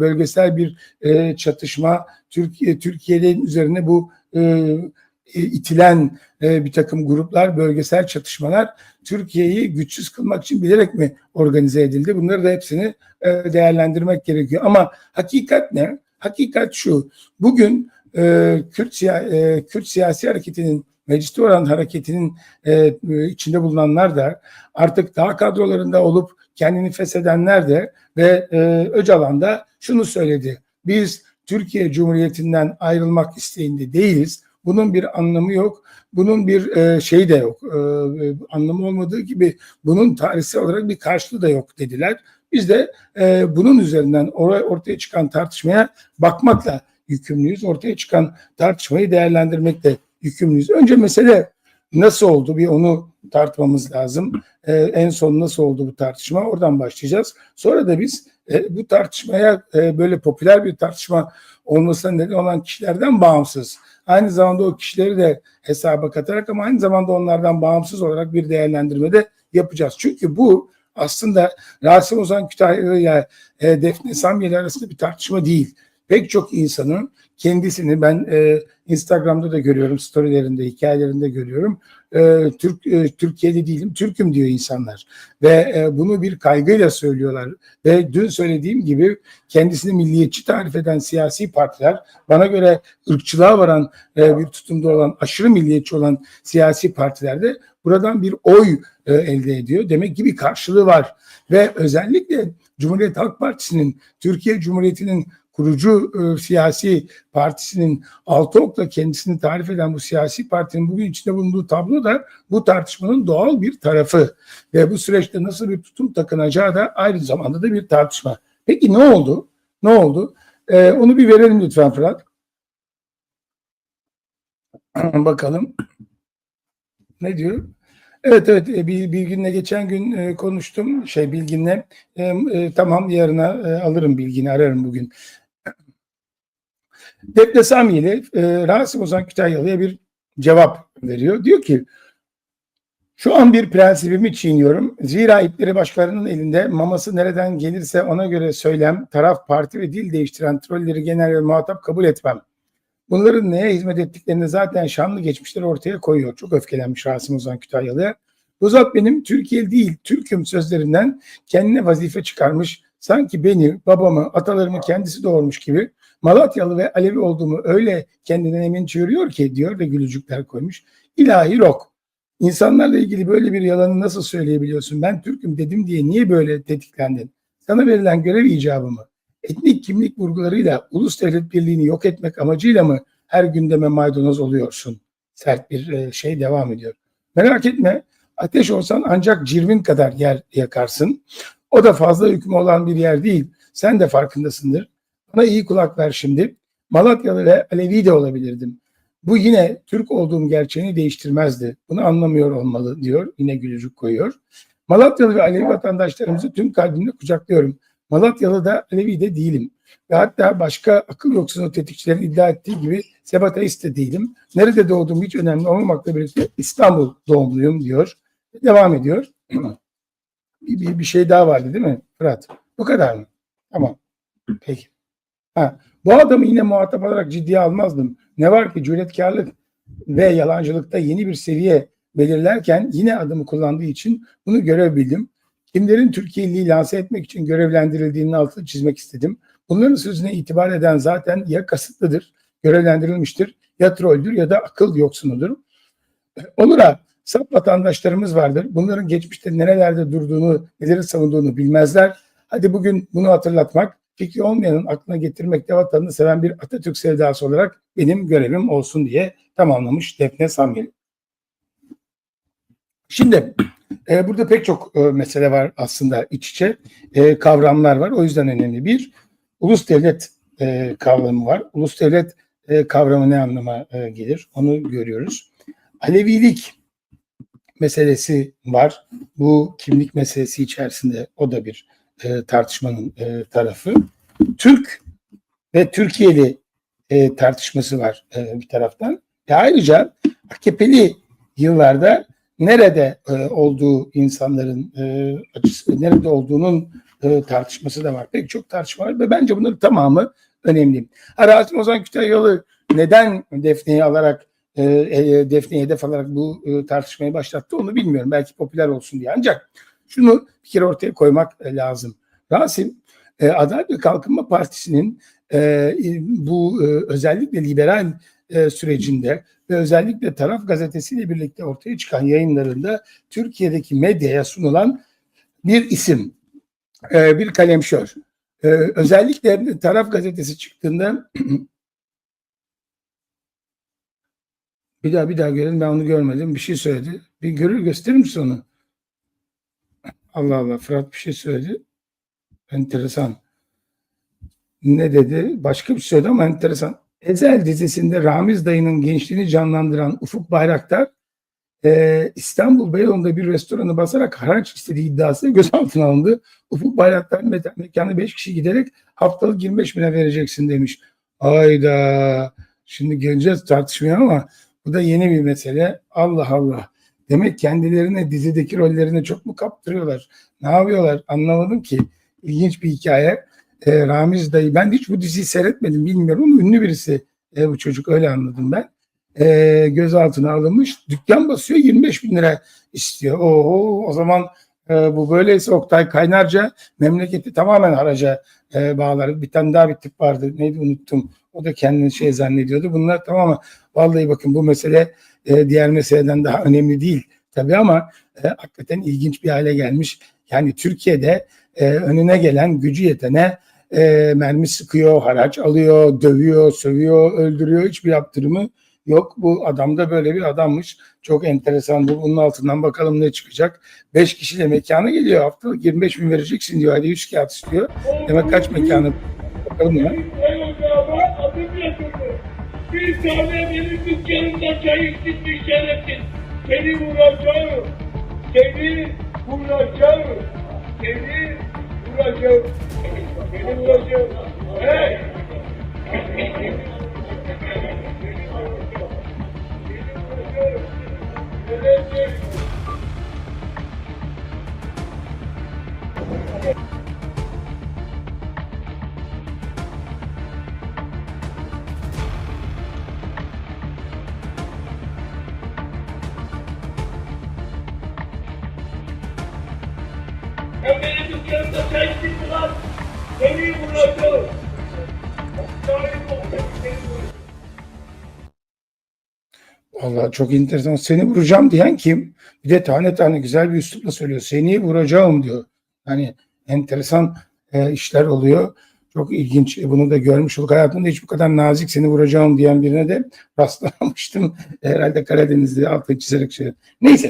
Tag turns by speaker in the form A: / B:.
A: bölgesel bir e, çatışma Türkiye Türkiye'nin üzerine bu e, e, itilen e, bir takım gruplar, bölgesel çatışmalar Türkiye'yi güçsüz kılmak için bilerek mi organize edildi? Bunları da hepsini e, değerlendirmek gerekiyor. Ama hakikat ne? Hakikat şu. Bugün e, Kürt, siya, e, Kürt siyasi hareketinin mecliste olan hareketinin e, içinde bulunanlar da artık daha kadrolarında olup kendini feshedenler de ve e, Öcalan da şunu söyledi. Biz Türkiye Cumhuriyeti'nden ayrılmak isteğinde değiliz. Bunun bir anlamı yok. Bunun bir e, şeyi de yok. E, anlamı olmadığı gibi bunun tarihsel olarak bir karşılığı da yok dediler. Biz de e, bunun üzerinden oraya ortaya çıkan tartışmaya bakmakla yükümlüyüz. Ortaya çıkan tartışmayı değerlendirmekle yükümlüyüz. Önce mesele nasıl oldu bir onu tartmamız lazım. Ee, en son nasıl oldu bu tartışma oradan başlayacağız. Sonra da biz e, bu tartışmaya e, böyle popüler bir tartışma olmasına neden olan kişilerden bağımsız. Aynı zamanda o kişileri de hesaba katarak ama aynı zamanda onlardan bağımsız olarak bir değerlendirme de yapacağız. Çünkü bu aslında Rasim Ozan Kütahyalı ile e, Defne Samyeli arasında bir tartışma değil pek çok insanın kendisini ben e, Instagram'da da görüyorum, storylerinde, hikayelerinde görüyorum. E, Türk e, Türkiye'de değilim, Türk'üm diyor insanlar ve e, bunu bir kaygıyla söylüyorlar. Ve dün söylediğim gibi kendisini milliyetçi tarif eden siyasi partiler, bana göre ırkçılığa varan e, bir tutumda olan, aşırı milliyetçi olan siyasi partilerde buradan bir oy e, elde ediyor. Demek ki bir karşılığı var ve özellikle Cumhuriyet Halk Partisi'nin, Türkiye Cumhuriyeti'nin kurucu e, siyasi partisinin altı okla kendisini tarif eden bu siyasi partinin bugün içinde bulunduğu tablo da bu tartışmanın doğal bir tarafı. Ve bu süreçte nasıl bir tutum takınacağı da aynı zamanda da bir tartışma. Peki ne oldu? Ne oldu? Ee, onu bir verelim lütfen Fırat. Bakalım. Ne diyor? Evet evet e, bir Bilgin'le geçen gün e, konuştum şey Bilgin'le e, e, tamam yarına e, alırım Bilgin'i ararım bugün. Defne Samyeli e, Rasim Ozan Kütahyalı'ya bir cevap veriyor. Diyor ki şu an bir prensibimi çiğniyorum. Zira ipleri başkalarının elinde maması nereden gelirse ona göre söylem, taraf, parti ve dil değiştiren trolleri genel ve muhatap kabul etmem. Bunların neye hizmet ettiklerini zaten şanlı geçmişler ortaya koyuyor. Çok öfkelenmiş Rasim Ozan Kütahyalı'ya. Bu zat benim Türkiye değil, Türk'üm sözlerinden kendine vazife çıkarmış. Sanki beni, babamı, atalarımı kendisi doğurmuş gibi Malatyalı ve Alevi olduğumu öyle kendinden emin çığırıyor ki diyor ve gülücükler koymuş. İlahi rok. İnsanlarla ilgili böyle bir yalanı nasıl söyleyebiliyorsun? Ben Türk'üm dedim diye niye böyle tetiklendin? Sana verilen görev icabı mı? Etnik kimlik vurgularıyla ulus devlet birliğini yok etmek amacıyla mı her gündeme maydanoz oluyorsun? Sert bir e, şey devam ediyor. Merak etme ateş olsan ancak cirvin kadar yer yakarsın. O da fazla hükmü olan bir yer değil. Sen de farkındasındır. Bana iyi kulak ver şimdi. Malatyalı ve Alevi de olabilirdim. Bu yine Türk olduğum gerçeğini değiştirmezdi. Bunu anlamıyor olmalı diyor. Yine gülücük koyuyor. Malatyalı ve Alevi vatandaşlarımızı tüm kalbimle kucaklıyorum. Malatyalı da Alevi de değilim. Ve hatta başka akıl yoksunu tetikçilerin iddia ettiği gibi sebateist de değilim. Nerede doğduğum hiç önemli olmamakla birlikte İstanbul doğumluyum diyor. Devam ediyor. bir, bir, bir şey daha vardı değil mi Fırat? Bu kadar mı? Tamam. Peki. Ha, bu adamı yine muhatap olarak ciddiye almazdım. Ne var ki cüretkarlık ve yalancılıkta yeni bir seviye belirlerken yine adımı kullandığı için bunu görebildim. Kimlerin Türkiye'liği lanse etmek için görevlendirildiğinin altını çizmek istedim. Bunların sözüne itibar eden zaten ya kasıtlıdır, görevlendirilmiştir, ya trolldür ya da akıl yoksunudur. Olur ha, sap vatandaşlarımız vardır. Bunların geçmişte nerelerde durduğunu, neleri savunduğunu bilmezler. Hadi bugün bunu hatırlatmak, fikri olmayanın aklına getirmekte vatanını seven bir Atatürk sevdası olarak benim görevim olsun diye tamamlamış Defne Samyeli. Şimdi e, burada pek çok e, mesele var aslında iç içe e, kavramlar var. O yüzden önemli. Bir, ulus devlet e, kavramı var. Ulus devlet e, kavramı ne anlama e, gelir? Onu görüyoruz. Alevilik meselesi var. Bu kimlik meselesi içerisinde o da bir e, tartışmanın e, tarafı. Türk ve Türkiye'li e, tartışması var e, bir taraftan. E, ayrıca AKP'li yıllarda nerede e, olduğu insanların e, açısı, nerede olduğunun e, tartışması da var. Pek çok tartışma var ve bence bunların tamamı önemli. Ha, Rasim Ozan Kütahyalı neden Defne'yi alarak e, e, Defne'yi hedef alarak bu e, tartışmayı başlattı onu bilmiyorum. Belki popüler olsun diye. Ancak şunu bir kere ortaya koymak e, lazım. Rasim e, Adalet ve Kalkınma Partisi'nin e, bu özellikle liberal sürecinde ve özellikle Taraf Gazetesi'yle birlikte ortaya çıkan yayınlarında Türkiye'deki medyaya sunulan bir isim, bir kalemşör. Özellikle Taraf Gazetesi çıktığında bir daha bir daha görelim ben onu görmedim bir şey söyledi. Bir görür gösterir misin onu? Allah Allah Fırat bir şey söyledi. Enteresan. Ne dedi? Başka bir şey söyledi ama enteresan. Ezel dizisinde Ramiz dayının gençliğini canlandıran Ufuk Bayraktar e, İstanbul Beyoğlu'nda bir restoranı basarak haraç istediği iddiası gözaltına alındı. Ufuk Bayraktar me- mekanı 5 kişi giderek haftalık 25 bine vereceksin demiş. Ayda şimdi geleceğiz tartışmaya ama bu da yeni bir mesele. Allah Allah. Demek kendilerine dizideki rollerini çok mu kaptırıyorlar? Ne yapıyorlar? Anlamadım ki. İlginç bir hikaye. E, Ramiz dayı. Ben hiç bu diziyi seyretmedim bilmiyorum ama ünlü birisi e, bu çocuk öyle anladım ben. E, gözaltına alınmış. Dükkan basıyor 25 bin lira istiyor. Oo, o zaman e, bu böyleyse Oktay Kaynarca memleketi tamamen haraca e, bağlar. Bir tane daha bir tip vardı. Neydi unuttum. O da kendini şey zannediyordu. Bunlar tamamen vallahi bakın bu mesele e, diğer meseleden daha önemli değil tabii ama e, hakikaten ilginç bir hale gelmiş. Yani Türkiye'de e, önüne gelen gücü yetene e, mermi sıkıyor, haraç alıyor, dövüyor, sövüyor, öldürüyor. Hiçbir yaptırımı yok. Bu adam da böyle bir adammış. Çok enteresan. Bu, bunun altından bakalım ne çıkacak. 5 kişiyle mekana geliyor. Haftalık 25 bin vereceksin diyor. Hadi 100 kağıt istiyor. Demek kaç mekanı bakalım ya.
B: Bir tane benim dükkanımda çay içtin şerefsiz. Seni vuracağım. Seni vuracağım. Seni vuracağım. Seni vuracağım. Hey! Seni vuracağım.
A: Vallahi çok enteresan. Seni vuracağım diyen kim? Bir de tane tane güzel bir üslupla söylüyor. Seni vuracağım diyor. Yani enteresan e, işler oluyor. Çok ilginç. E, bunu da görmüş olduk. Hayatımda hiç bu kadar nazik seni vuracağım diyen birine de rastlamamıştım. Herhalde Karadeniz'de altı çizerek şey. Neyse.